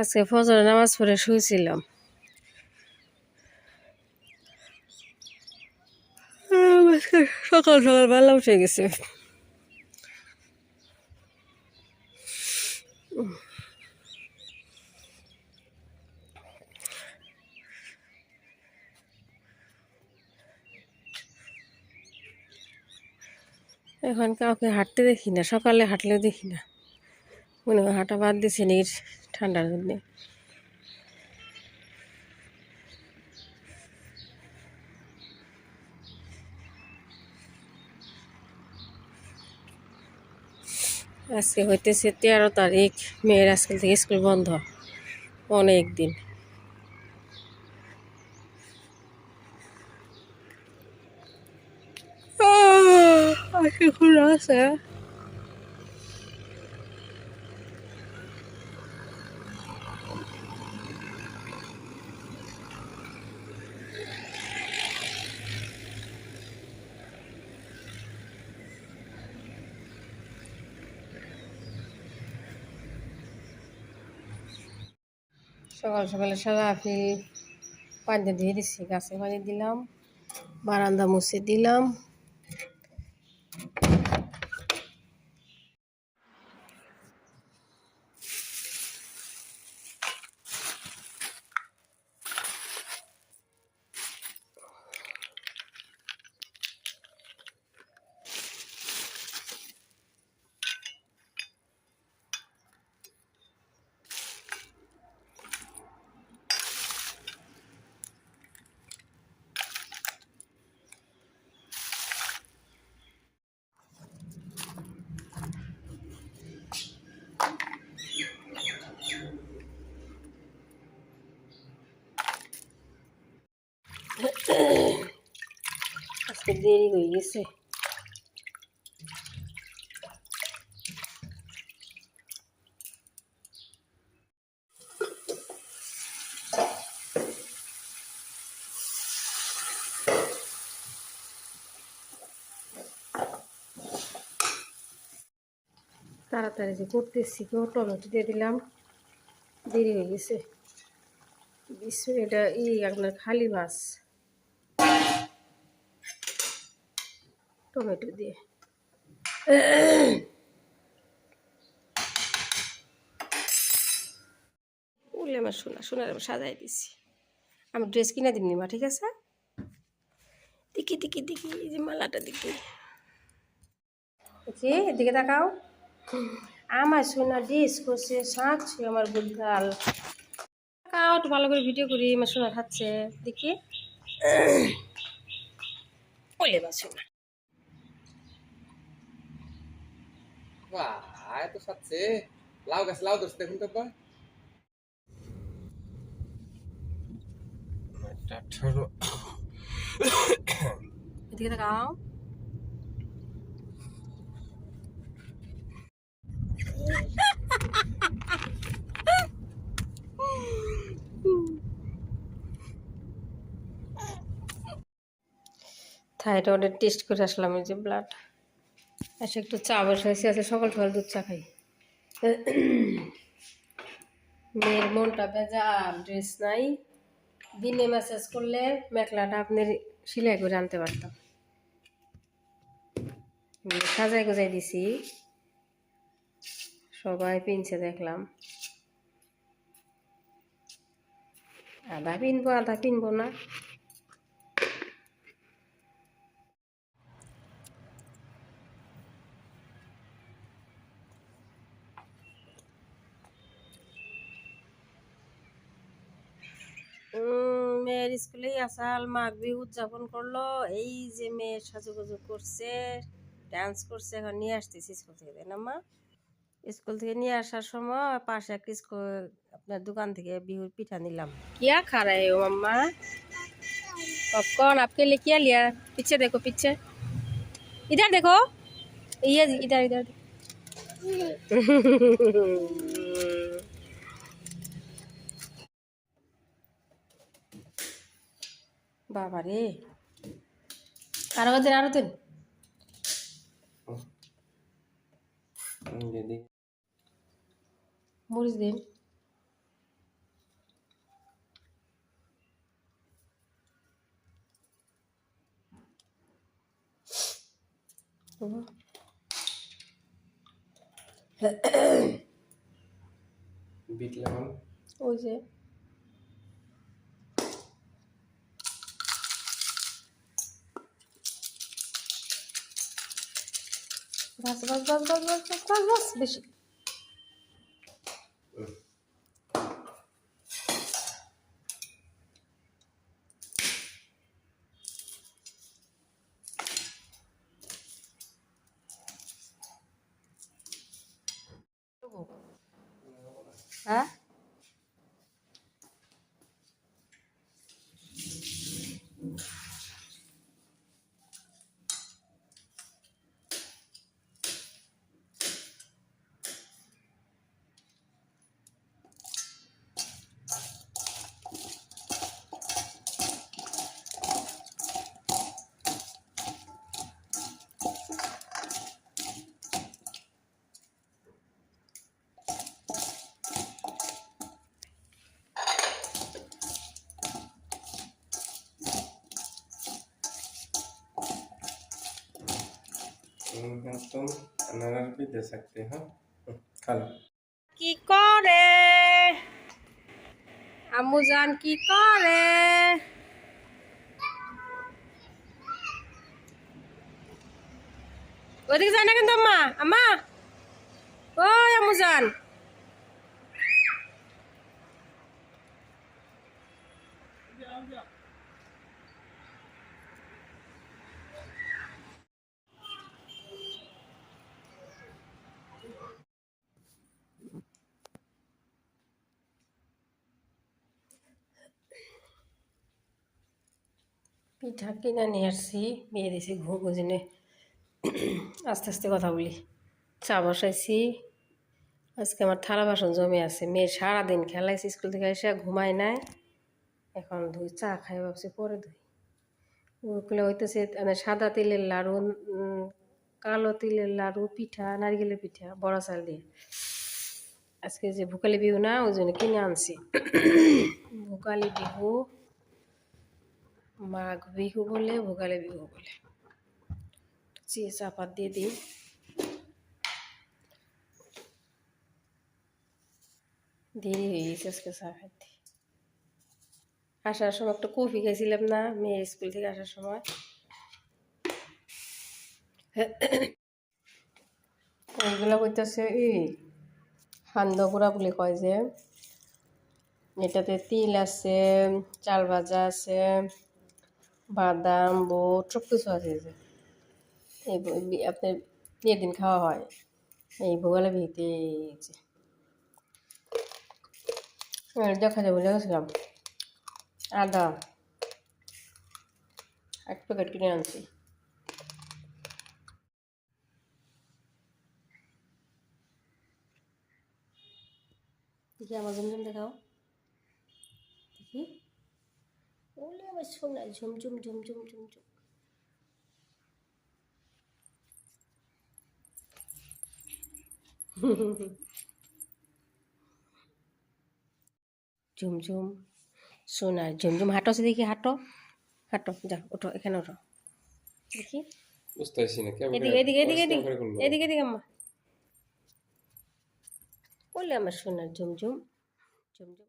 আজকে ফজর নামাজ পড়ে শুয়েছিলাম। সকাল সকাল বেলা উঠে গেছে। এখন কাউকে হাঁটতে দেখি না, সকালে হাঁটলেও দেখি না। মনে হয় হাঁটা বাদ দিছে নি ঠান্ডার জন্যে আজকে হইতেছে তেরো তারিখ, মেয়ের আজকাল থেকে স্কুল বন্ধ। অনেক দিন। খোলা আছে। সকাল সকালে সারা আফিল পানি দিয়ে দিচ্ছি গাছে পানি দিলাম বারান্দা মুছে দিলাম। দেরি হয়ে গেছে তাড়াতাড়ি যে করতেছি কেউ টমেটো দিয়ে দিলাম। দেরি হয়ে গেছে। বিশ- এটা ই আপনার খালি মাছ। টমেটো দিয়ে। উলে আমার সোনা সোনার সাজাই দিছি। আমি ড্রেস কিনে দিমনি মা ঠিক আছে? দেখি দেখি দেখি এই যে মালাটা দেখি। দেখি এদিকে তাকাও। আমার সোনা ড্রেস করছে সাঁচছে আমার বুদ্ধাল তাকাও একটু ভালো করে ভিডিও করি আমার সোনা খাচ্ছে। দেখি। ওলে বা সোনা। বাহ এত সাচ্ছে লাউ গাছ লাউ ধরছে দেখুন তো আঠারো এদিকে তাকাও থাইরয়েডের টেস্ট করে আসলাম এই যে ব্লাড এসে একটু চা বসাইছি আছে সকাল সকাল দুধ চা খাই। মেয়ের মনটা বেজার ড্রেস নাই। দিনে মেসেজ করলে মেখলাটা আপনার সেলাই করে আনতে পারতাম। সাজাই গোজাই দিছি। সবাই পিনছে দেখলাম। আধা পিনবো আধা পিনবো না। মেয়ের স্কুলেই আসাল মাগবি উদযাপন করল। এই যে মেয়ে সাজুগুজু করছে ডান্স করছে এখন নিয়ে আসতেছি স্কুল থেকে তাই না মা? স্কুল থেকে নিয়ে আসার সময় পাশে একটা আপনার দোকান থেকে বিহুর পিঠা নিলাম। কিয়া খারাই ও মাম্মা? পপকর্ন আপকে লিয়ে লিয়া? পিছে দেখো পিছে। ইধার দেখো। ইয়ে ইধার ইধার। বাবা রে আরও দেন আরও দেন মরিচ দিন। Beet lemon. ওই যে। Bas bas bas bas bas bas bas bas. Beş... Ha? तुम अनारस भी दे सकते हो खा लो কি করে আম্মু জান কি করে ওদিকে যায় না কিন্তু আম্মা আম্মা ওই আম্মু জান পিঠা কিনে নিয়ে আসছি, বিয়ে দিছি ঘুম বুঝিনে আস্তে আস্তে কথা বলি। চা বসাইছি। আজকে আমার থালা বাসন জমে আছে। মেয়ে সারাদিন খেলাইছে, স্কুল থেকে এসে ঘুমায় নাই। এখন ধুই চা খাই ভাবছি, পরে ধুই। ওগুলো হইতেছে মানে সাদা তিলের লাড়ু কালো তিলের লাড়ু পিঠা, নারকেলের পিঠা, বড় চাল দিয়ে। আজকে যে ভোগালী বিহু না, ওই জন্য কিনে আনছি। ভোগালী বিহু মাঘ বিহু বলে, ভোগালী বিহু বলে। চিয়ে চাপাত দিয়ে দিই। দেরি হয়ে গেছে আজকে চা খাইতে আসার সময় একটা কফি খাইছিলাম না, মেয়ের স্কুল থেকে আসার সময়। ওইগুলো কইতেছে, এই হান্দগুড়া বলে কয় যে, এটাতে তিল আছে, চাল ভাজা আছে বাদাম, বোট সব কিছু আছে যে। এই আপনার বিয়ের দিন খাওয়া হয়। এই ভোগালে এই যে। আর দেখা যাবে দেখেছিলাম। আদা। এক প্যাকেট কিনে আনছি। দেখি আমার দেখাও। দেখি। ওলে আমার সোনা ঝুমঝুম ঝুমঝুম ঝুমঝুম। ঝুমঝুম সোনার ঝুমঝুম। হাঁটো সে দেখি হাঁটো। হাঁটো যাও ওঠো এখানে ওঠো। দেখি। বুঝতে পারছি না এদিকে এদিকে এদিকে এদিকে। এদিকে এদিকে আম্মা। বললে আমার সোনার ঝুমঝুম ঝুমঝুম।